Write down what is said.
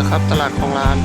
นครับ ตลาดคลองลาน